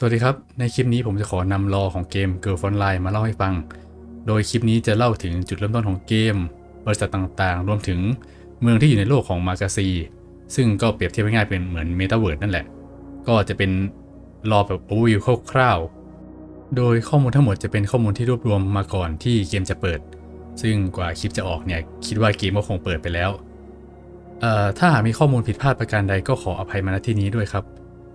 สวัสดีครับ ในคลิปนี้ผมจะขอนำรอของเกม Girl Front Line มาเล่าให้ฟัง โดยคลิปนี้จะเล่าถึงจุดเริ่มต้นของเกม บริษัทต่างๆ รวมถึงเมืองที่อยู่ในโลกของมากาซี ซึ่งก็เปรียบเทียบง่ายๆเป็นเหมือนเมตาเวิร์ดนั่นแหละ ก็จะเป็นรอแบบโอเวอร์วิวคร่าวๆ โดยข้อมูลทั้งหมดจะเป็นข้อมูลที่รวบรวมมาก่อนที่เกมจะเปิด ซึ่งกว่าคลิปจะออกเนี่ยคิดว่าเกมก็คงเปิดไปแล้ว เอ่อถ้าหากมีข้อมูลผิดพลาดประการใดก็ขออภัยมาณที่นี้ด้วยครับ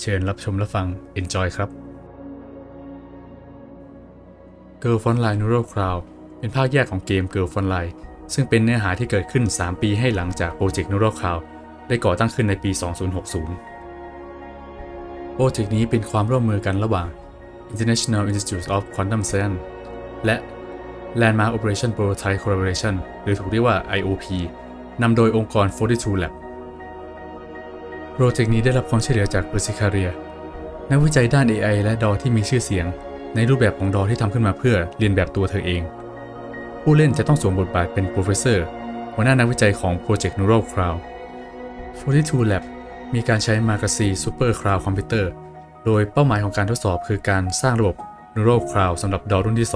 เชิญรับชมรับฟัง enjoy ครับ Girl Front Line Neural Cloud เป็นภาคแยกของเกม Girl Front Line ซึ่งเป็นเนื้อหาที่เกิดขึ้น 3 ปีให้หลังจากโปรเจกต์ Neural Cloud ได้ก่อตั้งขึ้นในปี 2060 โปรเจกต์นี้เป็นความร่วมมือกันระหว่าง International Institute of Quantum Science และ Landmark Operation Prototype Collaboration หรือถูกเรียกว่า IOP นำโดยองค์กร 42 Lab โปรเจกต์นี้ได้รับความช่วยเหลือจาก p e r s i c a r i a นักวิจัยด้าน AI และดอที่มีชื่อเสียง ในรูปแบบของดอที่ทำขึ้นมาเพื่อเรียนแบบตัวเธอเอง ผู้เล่นจะต้องสวมบทบาทเป็นโปรเฟสเซอร์หัวหน้านักวิจัยของ Project Neural Cloud 42 Lab มีการใช้ m a g a z i Super Cloud Computer โดยเป้าหมายของการทดสอบคือการสร้างระบบ Neural Cloud สำหรับดอรุ่นที่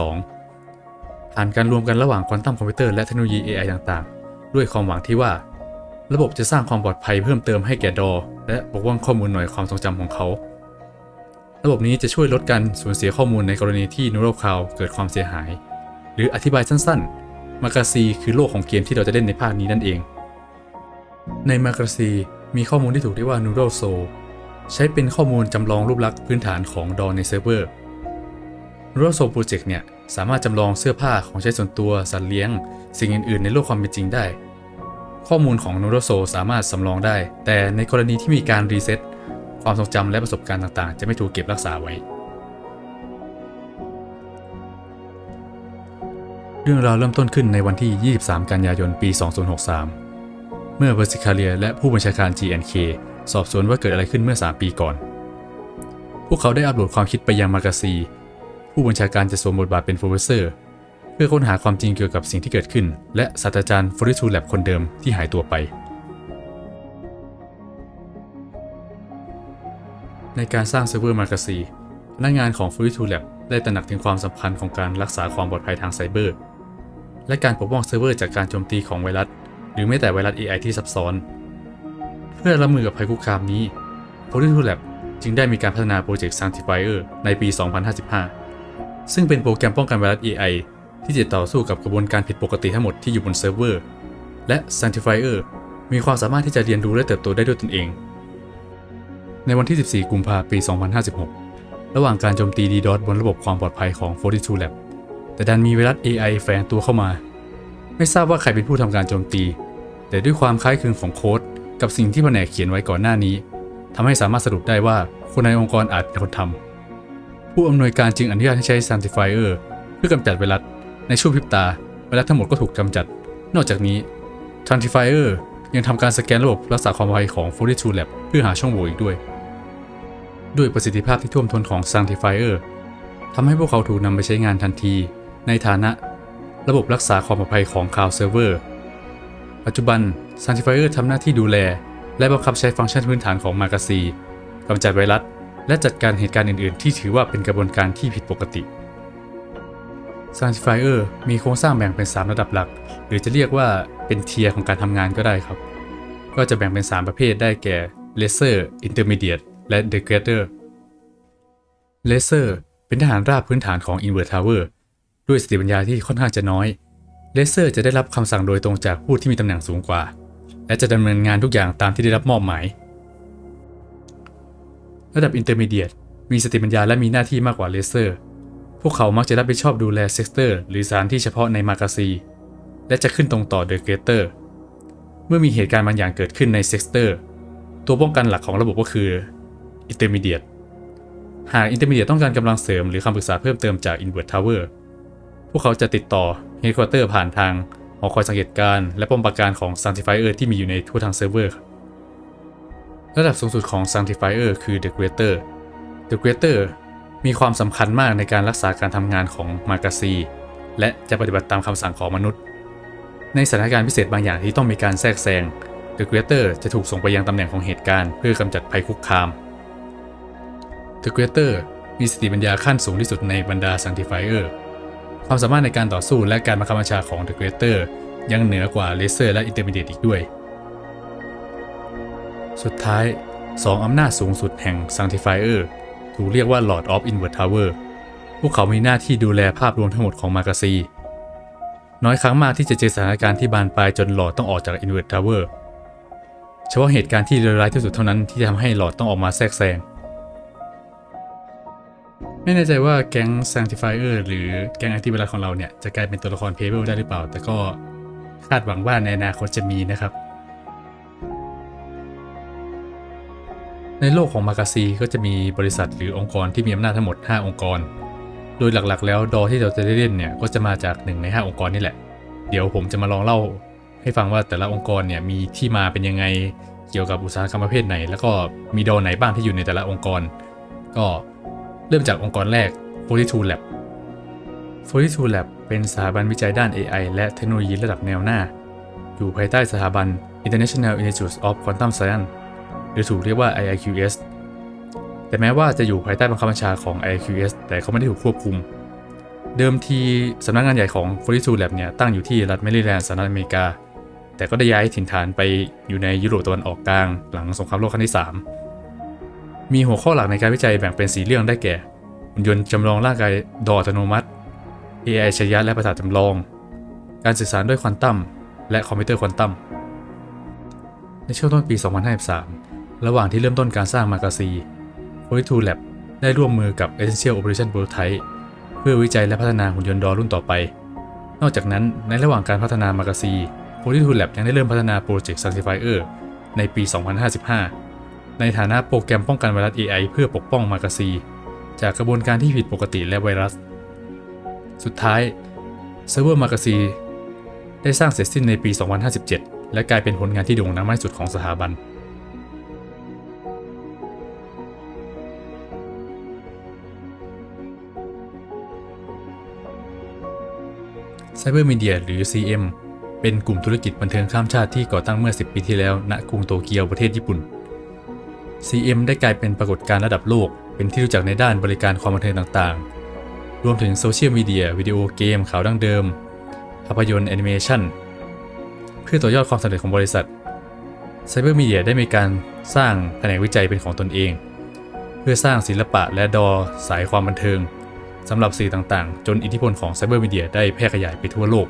2 ผ่านการรวมกันระหว่างควอนตัมคอมพิวเตอร์และเทคโนโลยี AI ต่างๆ ด้วยความหวังที่ว่า ระบบจะสร้างความปลอดภัยเพิ่มเติมให้แก่ดอ และปกป้องข้อมูลหน่วยความทรงจำของเขา ระบบนี้จะช่วยลดการสูญเสียข้อมูลในกรณีที่ Neural Cloud เกิดความเสียหาย หรืออธิบายสั้นๆ มากาซีคือโลกของเกมที่เราจะเล่นในภาคนี้นั่นเอง ในมากาซีมีข้อมูลที่ถูกเรียกว่า Neural Soul ใช้เป็นข้อมูลจำลองรูปลักษณ์พื้นฐานของดอในเซิร์ฟเวอร์ Neural Soul Project เนี่ยสามารถจำลองเสื้อผ้าของใช้ส่วนตัวสัตว์เลี้ยง สิ่งอื่นๆ ในโลกความเป็นจริงได้ ข้อมูลของ n e u r o s o สามารถสำรองได้ แต่ในกรณีที่มีการรีเซ็ตความทรงจำและประสบการณ์ต่างๆ จะไม่ถูกเก็บรักษาไว้ เรื่องราวเริ่มต้นขึ้นในวันที่ 23 กันยายน ปี 2063 เมื่อเวอร์ซิคาเลียและผู้บัญชาการ GNK สอบสวนว่าเกิดอะไรขึ้นเมื่อ 3 ปีก่อน พวกเขาได้อัปโหลดความคิดไปยังมากาซี ผู้บัญชาการจะสวมบทบาทเป็นโปรเฟสเซอร์เพื่อค้นหาความจริงเกี่ยวกับสิ่งที่เกิดขึ้น และศาสตราจารย์ฟอริทูแลบคนเดิมที่หายตัวไป ในการสร้างเซิร์ฟเวอร์มาร์กซีพนักงานของ f o r t u Lab ได้ตระหนักถึงความสำคัญของการรักษาความปลอดภัยทางไซเบอร์ และการปกป้องเซิร์ฟเวอร์จากการโจมตีของไวรัส หรือแม้แต่ไวรัส AI ที่ซับซ้อน เพื่อรับมือกับภัยคุกคามนี้ f o r t u Lab จึงได้มีการพัฒนาโปรเจกต์ Sanctifier ในปี 2055 ซึ่งเป็นโปรแกรมป้องกันไวรัส AI ที่จะต่อสู้กับกระบวนการผิดปกติทั้งหมดที่อยู่บนเซิร์ฟเวอร์ และ Sanctifier มีความสามารถที่จะเรียนรู้และเติบโตได้ด้วยตนเอง ในวันที่ 14 กุมภาพันธ์ ปี 2056 ระหว่างการโจมตี DDoS บนระบบความปลอดภัยของ 42 Lab แต่ดันมีไวรัส AI แฝงตัวเข้ามา ไม่ทราบว่าใครเป็นผู้ทำการโจมตี แต่ด้วยความคล้ายคลึงของโค้ดกับสิ่งที่แผนกเขียนไว้ก่อนหน้านี้ทำให้สามารถสรุปได้ว่าคนในองค์กรอาจเป็นคนทำผู้อำนวยการจึงอนุญาตให้ใช้ Sanctifier เพื่อกำจัดไวรัส ในช่วงพริบตาไวรัสทั้งหมดก็ถูกกำจัด นอกจากนี้ Sanctifier ยังทำการสแกนระบบรักษาความปลอดภัยของ42 Lab เพื่อหาช่องโหว่อีกด้วย ด้วยประสิทธิภาพที่ท่วมท้นของ Sanctifier ทำให้พวกเขาถูกนำไปใช้งานทันที ในฐานะ ระบบรักษาความปลอดภัยของ Cloud Server ปัจจุบัน Sanctifier ทำหน้าที่ดูแล และบังคับใช้ฟังก์ชันพื้นฐานของ m a g a z i กำจัดไวรัสและจัดการเหตุการณ์อื่น ๆ ที่ถือว่าเป็นกระบวนการที่ผิดปกติ Sanctifier มีโครงสร้างแบ่งเป็น 3 ระดับหลัก หรือจะเรียกว่าเป็นเทียร์ของการทำงานก็ได้ครับ ก็จะแบ่งเป็น 3 ประเภทได้แก่ Lesser Intermediate และ The Greater Lesser เป็นทหารราบพื้นฐานของ Invert Tower ด้วยสติปัญญาที่ค่อนข้างจะน้อย Lesser จะได้รับคำสั่งโดยตรงจากผู้ที่มีตำแหน่งสูงกว่า และจะดำเนินงานทุกอย่างตามที่ได้รับมอบหมาย ระดับ Intermediate มีสติปัญญาและมีหน้าที่มากกว่า Lesser พวกเขามักจะรับผิดชอบดูแลเซ็กเตอร์ หรือสถานที่เฉพาะในมากาซี และจะขึ้นตรงต่อเดอะเกเตอร์ เมื่อมีเหตุการณ์บางอย่างเกิดขึ้นในเซ็กเตอร์ ตัวป้องกันหลักของระบบก็คือ Intermediate หาก Intermediate ต้องการกำลังเสริมหรือคำปรึกษาเพิ่มเติมจาก Invert Tower พวกเขาจะติดต่อ Headquarter ผ่านทางหอคอยสังเกตการณ์และป้อมปราการของ Sanctifier ที่มีอยู่ในทั่วทางเซิร์ฟเวอร์ระดับสูงสุดของ Sanctifier คือ The Greater The Greater มีความสำคัญมากในการรักษาการทำงานของมากาซี และจะปฏิบัติตามคำสั่งของมนุษย์ ในสถานการณ์พิเศษบางอย่างที่ต้องมีการแทรกแซง The Greater จะถูกส่งไปยังตำแหน่งของเหตุการณ์เพื่อกำจัดภัยคุกคาม The Greater มีสติปัญญาขั้นสูงที่สุดในบรรดา Sanctifier ความสามารถในการต่อสู้และการบังคับบัญชาของ The Greater ยังเหนือกว่า Lesser และ Intermediate อีกด้วย สุดท้าย 2 อำนาจสูงสุดแห่ง Sanctifier ถูกเรียกว่า Lord of Inward Tower พวกเขามีหน้าที่ดูแลภาพรวมทั้งหมดของมากาซี น้อยครั้งมากที่จะเจอสถานการณ์ที่บานปลายจนหลอดต้องออกจาก Inward Tower เฉพาะเหตุการณ์ที่เลวร้ายที่สุดเท่านั้นที่ทำให้หลอดต้องออกมาแทรกแซงไม่แน่ใจว่าแก๊ง Sanctifier หรือแก๊งอันติเวลาของเราเนี่ย จะกลายเป็นตัวละครเพเบิลได้หรือเปล่า แต่ก็คาดหวังว่าในอนาคตจะมีนะครับ ในโลกของมากาซีก็จะมีบริษัทหรือองค์กรที่มีอำนาจทั้งหมด 5 องค์กร โดยหลักๆ แล้วดอที่เราจะได้เล่นเนี่ยก็จะมาจากหนึ่งใน 5 องค์กรนี่แหละ เดี๋ยวผมจะมาลองเล่า ให้ฟังว่าแต่ละองค์กรเนี่ยมีที่มาเป็นยังไงเกี่ยวกับอุตสาหกรรมประเภทไหน แล้วก็มีดอไหนบ้างที่อยู่ในแต่ละองค์กร ก็เริ่มจากองค์กรแรก 42 Lab 42 Lab เป็นสถาบันวิจัยด้าน AI และเทคโนโลยีระดับแนวหน้า อยู่ภายใต้สถาบัน International Institute of Quantum Science หรือถูกเรียกว่า IIQS แต่แม้ว่าจะอยู่ภายใต้บังคับบัญชาของ IIQS แต่เขาไม่ได้ถูกควบคุม เดิมทีสำนักงานใหญ่ของ42 Lab เนี่ยตั้งอยู่ที่รัฐแมริแลนด์สหรัฐอเมริกา แต่ก็ได้ย้ายถิ่นฐานไปอยู่ในยุโรปตะวันออกกลาง หลังสงครามโลกครั้งที่ 3 มีหัวข้อหลักในการวิจัยแบ่งเป็น 4 เรื่องได้แก่หุ่นยนต์จำลองร่างกายดออัตโนมัติ AI อัจฉริยะและประสาทจำลอง การสื่อสารด้วยควอนตัม และคอมพิวเตอร์ควอนตัม ในช่วงต้นปี2053 ระหว่างที่เริ่มต้นการสร้างมากาซี 42 Lab ได้ร่วมมือกับ Essential Operation Prototype เพื่อวิจัยและพัฒนาหุ่นยนต์ดอรุ่นต่อไป นอกจากนั้นในระหว่างการพัฒนามากาซี 42 Lab ยังได้เริ่มพัฒนาโปรเจกต์ Sanctifier ในปี 2055 ในฐานะโปรแกรมป้องกันไวรัส AI เพื่อปกป้องมากาซี จากกระบวนการที่ผิดปกติและไวรัส สุดท้ายเซิร์ฟเวอร์มากาซีได้สร้างเสร็จสิ้นในปี 2057 และกลายเป็นผลงานที่โด่งดังมากที่สุดของสถาบัน Cyber Media หรือ CM เป็นกลุ่มธุรกิจบันเทิงข้ามชาติที่ก่อตั้งเมื่อ 10 ปีที่แล้ว ณ กรุงโตเกียวประเทศญี่ปุ่น CM ได้กลายเป็นปรากฏการณ์ระดับโลก เป็นที่รู้จักในด้านบริการความบันเทิงต่างๆ รวมถึงโซเชียลมีเดีย วิดีโอเกม ข่าวดั้งเดิม ภาพยนตร์แอนิเมชันเพื่อต่อยอดความสำเร็จของบริษัท Cyber Media ได้มีการสร้างแผนกวิจัยเป็นของตนเอง เพื่อสร้างศิลปะและดอสายความบันเทิง สำหรับสื่อต่างๆ จนอิทธิพลของ Cyber Media ได้แพร่ขยายไปทั่วโลก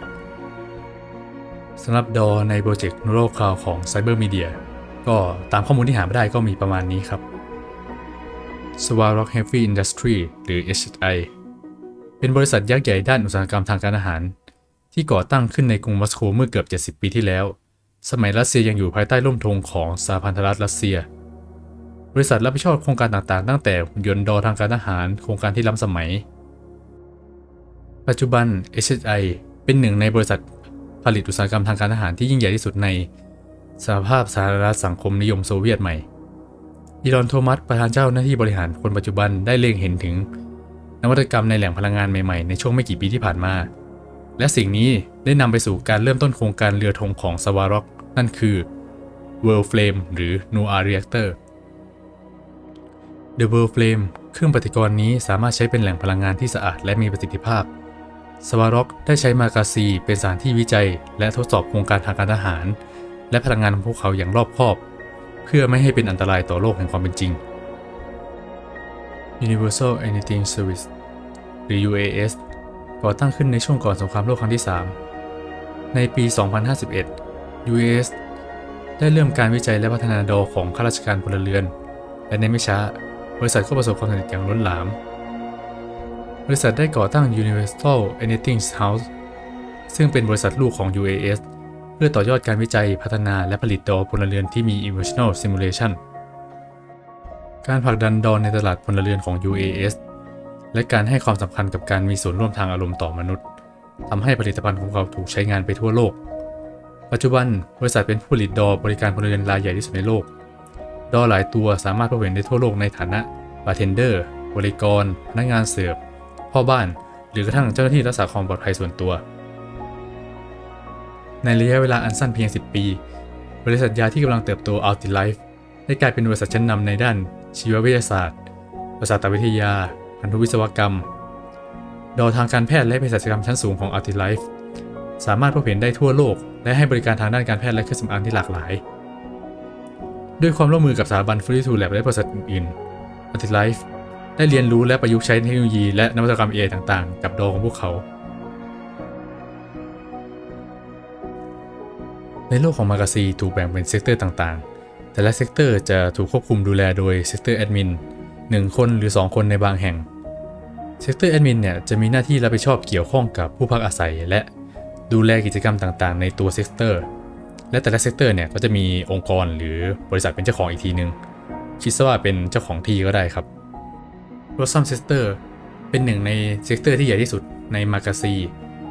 สำหรับดอในโปรเจกต์ Neural Cloud ของ Cyber Media ก็ตามข้อมูลที่หามาได้ก็มีประมาณนี้ครับ Swarock Heavy Industry หรือ HI เป็นบริษัทยักษ์ใหญ่ด้านอุตสาหกรรมทางการอาหาร ที่ก่อตั้งขึ้นในกรุงมอสโกเมื่อเกือบ 70 ปีที่แล้ว สมัยรัสเซียยังอยู่ภายใต้ร่มธงของสหพันธรัฐรัสเซีย บริษัทรับผิดชอบโครงการต่างๆ ตั้งแต่หุ่นยนต์ดอทางการอาหาร โครงการที่ล้ำสมัย ปัจจุบัน HI เป็นหนึ่งในบริษัทผลิตอุตสาหกรรมทางการอาหารที่ยิ่งใหญ่ที่สุดในสหภาพสหรัฐสังคมนิยมโซเวียตใหม่อีลอนโทมัสประธานเจ้าหน้าที่บริหารคนปัจจุบันได้เล็งเห็นถึง นวัตกรรมในแหล่งพลังงานใหม่ๆ ในช่วงไม่กี่ปีที่ผ่านมา และสิ่งนี้ได้นำไปสู่การเริ่มต้นโครงการเรือธงของสวาร็อกนั่นคือ World Flame หรือ Noah Reactor The World Flame เครื่องปฏิกรณ์นี้สามารถใช้เป็นแหล่งพลังงานที่สะอาดและมีประสิทธิภาพ สวาร็อกได้ใช้มากาซีเป็นสถานที่วิจัย และทดสอบโครงการทางการทหาร และพลังงานของพวกเขาอย่างรอบคอบ เพื่อไม่ให้เป็นอันตรายต่อโลกแห่งความเป็นจริง Universal Anything Service หรือ UAS ก่อตั้งขึ้นในช่วงก่อนสงครามโลกครั้งที่ 3 ในปี 2051 UAS ได้เริ่มการวิจัยและพัฒนาดอของข้าราชการพลเรือน และในไม่ช้า บริษัทก็ประสบความสำเร็จอย่างล้นหลาม ริษัทได้ก่อตั้ง Universal Anything House ซึ่งเป็นบริษัทลูกของ UAS เพื่อต่อยอดการวิจัยพัฒนาและผลิตดอพลเรือนที่มี Emotional Simulation การผลักดันดอในตลาดพลเรือนของ UAS และการให้ความสำคัญกับการมีส่วนร่วมทางอารมณ์ต่อมนุษย์ทำให้ผลิตภัณฑ์ของเขาถูกใช้งานไปทั่วโลก ปัจจุบันบริษัทเป็นผู้ผลิตดอบริการพลเรือนรายใหญ่ที่สุดในโลก ดอหลายตัวสามารถพบเห็นได้ทั่วโลกในฐานะบาร์เทนเดอร์บริกรพนักงานเสิร์ฟ พ่อบ้าน หรือกระทั่งเจ้าหน้าที่รักษาความปลอดภัยส่วนตัว ในระยะเวลาอันสั้นเพียง 10 ปี บริษัทยาที่กำลังเติบโต Altife ได้กลายเป็นบริษัทชั้นนำในด้าน ชีววิทยาศาสตร์ ประสาทวิทยา พันธุวิศวกรรม ดอทางการแพทย์และเภสัชกรรมชั้นสูงของ Artilife สามารถพบเห็นได้ทั่วโลก และให้บริการทางด้านการแพทย์และเครื่องสำอางที่หลากหลาย ด้วยความร่วมมือกับสถาบัน f o r t i t u d e Lab และบริษัทอื่นๆ Artilife ได้เรียนรู้และประยุกต์ใช้เทคโนโลยีและนวัตกรรม AI ต่างๆ กับโดของพวกเขา ในโลกของมากาซีถูกแบ่งเป็นเซกเตอร์ต่างๆ แต่ละเซกเตอร์จะถูกควบคุมดูแลโดยเซกเตอร์แอดมิน1คนหรือ 2 คนในบางแห่งเซกเตอร์แอดมินเนี่ยจะมีหน้าที่รับผิดชอบเกี่ยวข้องกับผู้พักอาศัย และดูแลกิจกรรมต่างๆ ในตัวเซกเตอร์และแต่ละเซกเตอร์เนี่ยก็จะมีองค์กรหรือบริษัทเป็นเจ้าของอีกทีนึงคิดซะว่าเป็นเจ้าของที่ก็ได้ครับ r o s s u m Sector เป็นหนึ่งในเซกเตอร์ที่ใหญ่ที่สุดในมากาซี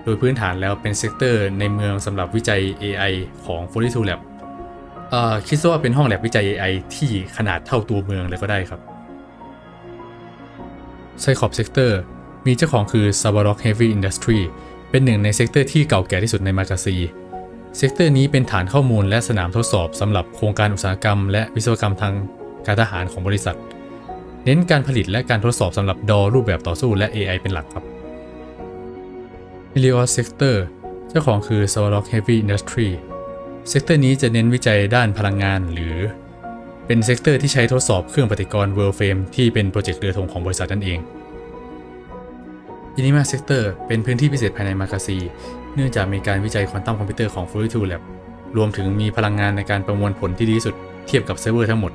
โดยพื้นฐานแล้วเป็นเซกเตอร์ในเมืองสำหรับวิจัย AI ของ 42 Lab เอ่อคิดว่าเป็นห้องแลบวิจัย AI ที่ขนาดเท่าตัวเมืองเลยก็ได้ครับไซคอบเซกเตอร์มีเจ้าของคือ s a b a r o k Heavy Industry เป็นหนึ่งในเซกเตอร์ที่เก่าแก่ที่สุดในมากาซีเซกเตอร์นี้เป็นฐานข้อมูลและสนามทดสอบสำหรับโครงการอุตสาหกรรม และวิศวกรรมทางการทหารของบริษัท เน้นการผลิตและการทดสอบสำหรับดอรูปแบบต่อสู้และ AI เป็นหลักครับ Helios Sector เจ้าของคือ s a w a r o k Heavy Industry เซกเตอร์นี้จะเน้นวิจัยด้านพลังงานหรือ เป็นเซกเตอร์ที่ใช้ทดสอบเครื่องปฏิกรณ์ World Frame ที่เป็นโปรเจกต์เรือธงของบริษัทนั่นเอง Inima Sector เป็นพื้นที่พิเศษภายในมากาซี เนื่องจากมีการวิจัยควอนตัมคอมพิวเตอร์ของ42 Lab รวมถึงมีพลังงานในการประมวลผลที่ดีที่สุดเทียบกับเซิร์ฟเวอร์ทั้งหมด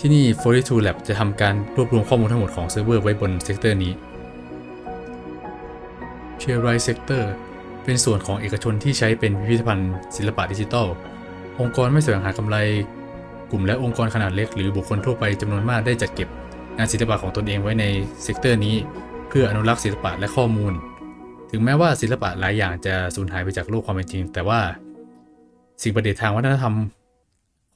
ที่นี่ 42 Lab จะทำการรวบรวมข้อมูลทั้งหมดของเซิร์ฟเวอร์ไว้บนเซกเตอร์นี้เชียร์ไรเซกเตอร์เป็นส่วนของเอกชนที่ใช้เป็นพิพิธภัณฑ์ศิลปะดิจิทัล องค์กรไม่แสวงหากำไร กลุ่มและองค์กรขนาดเล็กหรือบุคคลทั่วไปจำนวนมากได้จัดเก็บงานศิลปะของตนเองไว้ในเซกเตอร์นี้ เพื่ออนุรักษ์ศิลปะและข้อมูล ถึงแม้ว่าศิลปะหลายอย่างจะสูญหายไปจากโลกความเป็นจริง แต่ว่าสิ่งประดิษฐ์ทางวัฒนธรรม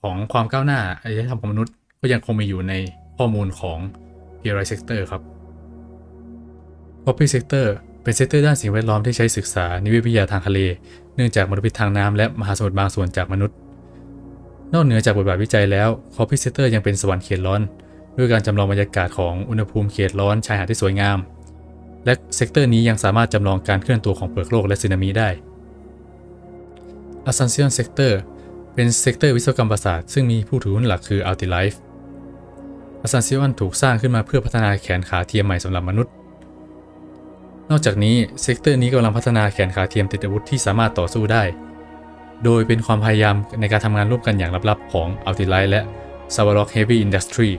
ของความก้าวหน้าอารยธรรมของมนุษย์ ก็ยังคงมีอยู่ในข้อมูลของเพียร์ไรเซกเตอร์ครับ Copy Sector เป็นเซกเตอร์ด้านสิ่งแวดล้อมที่ใช้ศึกษานิเวศวิทยาทางทะเล เนื่องจากมลพิษทางน้ำและมหาสมุทรบางส่วนจากมนุษย์ นอกเหนือจากบทบาทวิจัยแล้ว Copy Sector ยังเป็นสวรรค์เขตร้อน ด้วยการจำลองบรรยากาศของอุณหภูมิเขตร้อนชายหาดที่สวยงาม และเซกเตอร์นี้ยังสามารถจำลองการเคลื่อนตัวของเปลือกโลกและสึนามิได้ Ascension Sector เป็นเซกเตอร์วิศวกรรมประสาทซึ่งมีผู้ถือหุ้นหลักคือ Altilife Ascension ถูกสร้างขึ้นมาเพื่อพัฒนาแขนขาเทียมใหม่สำหรับมนุษย์ นอกจากนี้เซกเตอร์นี้กำลังพัฒนาแขนขาเทียมติดอาวุธที่สามารถต่อสู้ได้ โดยเป็นความพยายามในการทำงานร่วมกันอย่างลับๆ ของ Altilife และ s a v a r o k Heavy Industry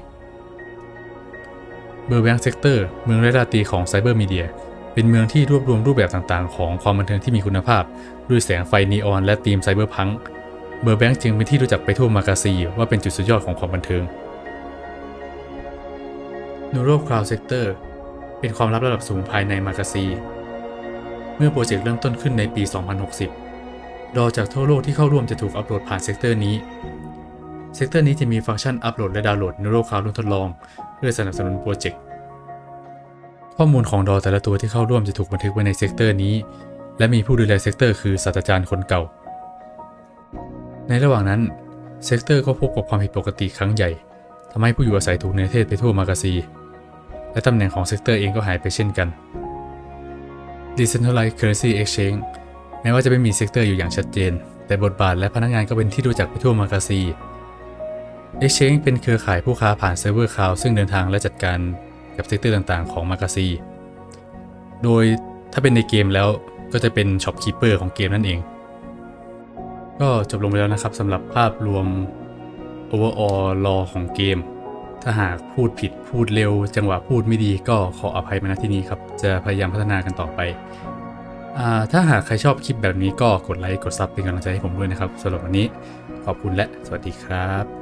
เบอร์แบงเซกเตอร์เมืองไร้ราตรีของไซเบอร์มีเดียเป็นเมืองที่รวบรวมรูปแบบต่างๆ ของความบันเทิงที่มีคุณภาพ ด้วยแสงไฟนีออนและธีมไซเบอร์พังเบอร์แบงจึงเป็นที่รู้จักไปทั่วมากาซีว่าเป็นจุดสุดยอดของความบันเทิง Neural Cloud Sector เป็นความลับระดับสูงภายในมากาซี เมื่อโปรเจกต์เริ่มต้นขึ้นในปี 2060 ดอจากทั่วโลกที่เข้าร่วมจะถูกอัปโหลดผ่านเซกเตอร์นี้ เซกเตอร์นี้จะมีฟังก์ชันอัปโหลดและดาวน์โหลด Neural Cloud รุ่นทดลอง เพื่อสนับสนุนโปรเจกต์ ข้อมูลของดอแต่ละตัวที่เข้าร่วมจะถูกบันทึกไว้ในเซกเตอร์นี้ และมีผู้ดูแลเซกเตอร์คือศาสตราจารย์คนเก่า ในระหว่างนั้นเซกเตอร์ก็พบกับความผิดปกติครั้งใหญ่ทำให้ผู้อยู่อาศัยถูกเนรเทศไปทั่วมากาซี และตำแหน่งของเซกเตอร์เองก็หายไปเช่นกัน Decentralized Currency Exchange แม้ว่าจะไม่มีเซกเตอร์อยู่อย่างชัดเจน แต่บทบาทและพนักงานก็เป็นที่รู้จักไปทั่วมากาซี Exchange เป็นเครือข่ายผู้ค้าผ่านเซิร์ฟเวอร์คลาวด์ซึ่งเดินทางและจัดการกับเซกเตอร์ต่างๆ ของมากาซี โดยถ้าเป็นในเกมแล้วก็จะเป็นช็อปคีเปอร์ของเกมนั่นเอง ก็จบลงไปแล้วนะครับสำหรับภาพรวม overall รอของเกม ถ้าหากพูดผิดพูดเร็ว จังหวะพูดไม่ดีก็ขออภัยมาณที่นี้ครับ จะพยายามพัฒนากันต่อไปอถ้าหากใครชอบคลิปแบบนี้ก็กดไลค์กดซับเป็นกำลังใจให้ผมด้วยนะครับสำหรับวันนี้ขอบคุณและสวัสดีครับ